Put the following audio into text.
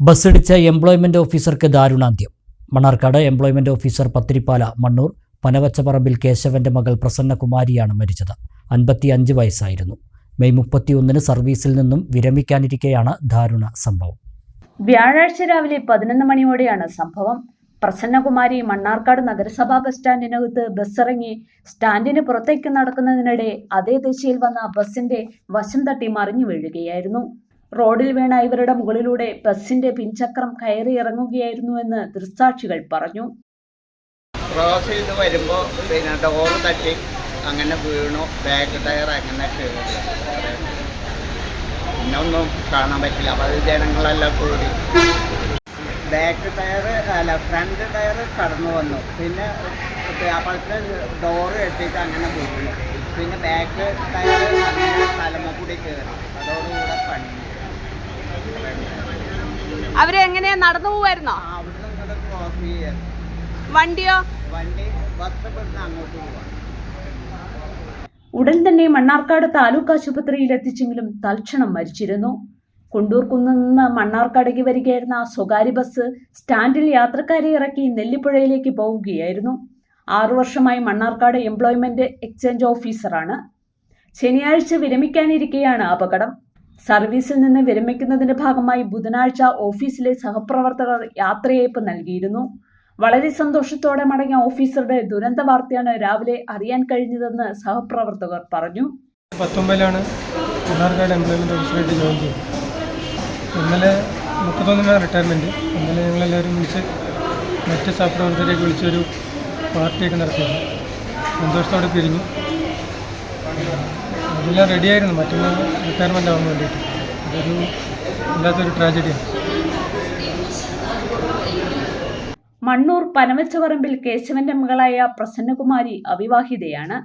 ബസ്സിടിച്ച employment ഓഫീസർക്ക് ദാരുണാന്ത്യം. Mannarkkad employment officer Pathirippala Mannur Panavachaparambil കേശവന്റെ മകൾ പ്രസന്നകുമാരിയാണ് മരിച്ചത്. അൻപത്തിയഞ്ച് വയസ്സായിരുന്നു. മെയ് മുപ്പത്തിയൊന്നിന് സർവീസിൽ നിന്നും വിരമിക്കാനിരിക്കെയാണ് ദാരുണ സംഭവം. വ്യാഴാഴ്ച രാവിലെ പതിനൊന്ന് മണിയോടെയാണ് സംഭവം. പ്രസന്നകുമാരി മണ്ണാർക്കാട് നഗരസഭാ ബസ് സ്റ്റാൻഡിനകത്ത് ബസ്സിറങ്ങി സ്റ്റാൻഡിന് പുറത്തേക്ക് നടക്കുന്നതിനിടെ അതേ ദിശയിൽ വന്ന ബസിന്റെ വശം തട്ടി മറിഞ്ഞു വീഴുകയായിരുന്നു. റോഡിൽ വീണ ഇവരുടെ മുകളിലൂടെ ബസിന്റെ പിൻചക്രം കയറി ഇറങ്ങുകയായിരുന്നുവെന്ന് ദൃക്സാക്ഷികൾ പറഞ്ഞു. ക്രോസ് ചെയ്ത് വരുമ്പോൾ പിന്നെ ഡോറ് തട്ടി അങ്ങനെ വീണു. ബാക്ക് ടയർ അങ്ങനെ പിന്നെ ഒന്നും കാണാൻ പറ്റില്ല. അപ്പോൾ ജനങ്ങളെല്ലാം കൂടി. ബാക്ക് ടയർ അല്ല ഫ്രണ്ട് ടയർ കടന്നു വന്നു. പിന്നെ അപ്പോഴത്തെ ഡോറ് കെട്ടിയിട്ട് അങ്ങനെ വീണു. പിന്നെ ബാക്ക് ടയർ അങ്ങനെ കൂടി കയറി അതോടുകൂടെ പണി അവരെങ്ങനെയാ നടന്നു പോവായിരുന്നോ? വണ്ടിയോ? ഉടൻ തന്നെ മണ്ണാർക്കാട് താലൂക്ക് ആശുപത്രിയിൽ എത്തിച്ചെങ്കിലും തൽക്ഷണം മരിച്ചിരുന്നു. കുണ്ടൂർ നിന്ന് മണ്ണാർക്കാടേക്ക് വരികയായിരുന്ന സ്വകാര്യ ബസ് സ്റ്റാൻഡിൽ യാത്രക്കാരെ ഇറക്കി നെല്ലിപ്പുഴയിലേക്ക് പോവുകയായിരുന്നു. ആറു വർഷമായി മണ്ണാർക്കാട് എംപ്ലോയ്മെന്റ് എക്സ്ചേഞ്ച് ഓഫീസറാണ്. ശനിയാഴ്ച വിരമിക്കാനിരിക്കെയാണ് അപകടം. സർവീസിൽ നിന്ന് വിരമിക്കുന്നതിന്റെ ഭാഗമായി ബുധനാഴ്ച ഓഫീസിലെ സഹപ്രവർത്തകർ യാത്രയയപ്പ് നൽകിയിരുന്നു. വളരെ സന്തോഷത്തോടെ മടങ്ങിയ ഓഫീസറുടെ ദുരന്ത വാർത്തയാണ് രാവിലെ അറിയാൻ കഴിഞ്ഞതെന്ന് സഹപ്രവർത്തകർ പറഞ്ഞു. പത്തൊമ്പതിലാണ് മണ്ണാർക്കാട് എംപ്ലോയ്മെന്റ് ഓഫീസറായിട്ട് ജോയിൻ ചെയ്തത്. ഇന്നലെ മുപ്പത്തൊന്നിനാണ് റിട്ടയർമെന്റ് ഇന്നലെ ഞങ്ങളെല്ലാവരും വിളിച്ച് മറ്റ് സഹപ്രവർത്തകരെയൊക്കെ വിളിച്ചൊരു പാർട്ടിയൊക്കെ നടത്തിയിരുന്നു. സന്തോഷത്തോടെ പിരിഞ്ഞു. അതെല്ലാം റെഡിയായിരുന്നു മറ്റന്നാൾ റിട്ടയർമെന്റ് ആവാൻ വേണ്ടിയിട്ട്. അതൊരു വല്ലാത്തൊരു ട്രാജഡിയാണ് മണ്ണൂർ പനവച്ചപറമ്പിൽ കേശവന്റെ മകളായ പ്രസന്നകുമാരി അവിവാഹിതയാണ്.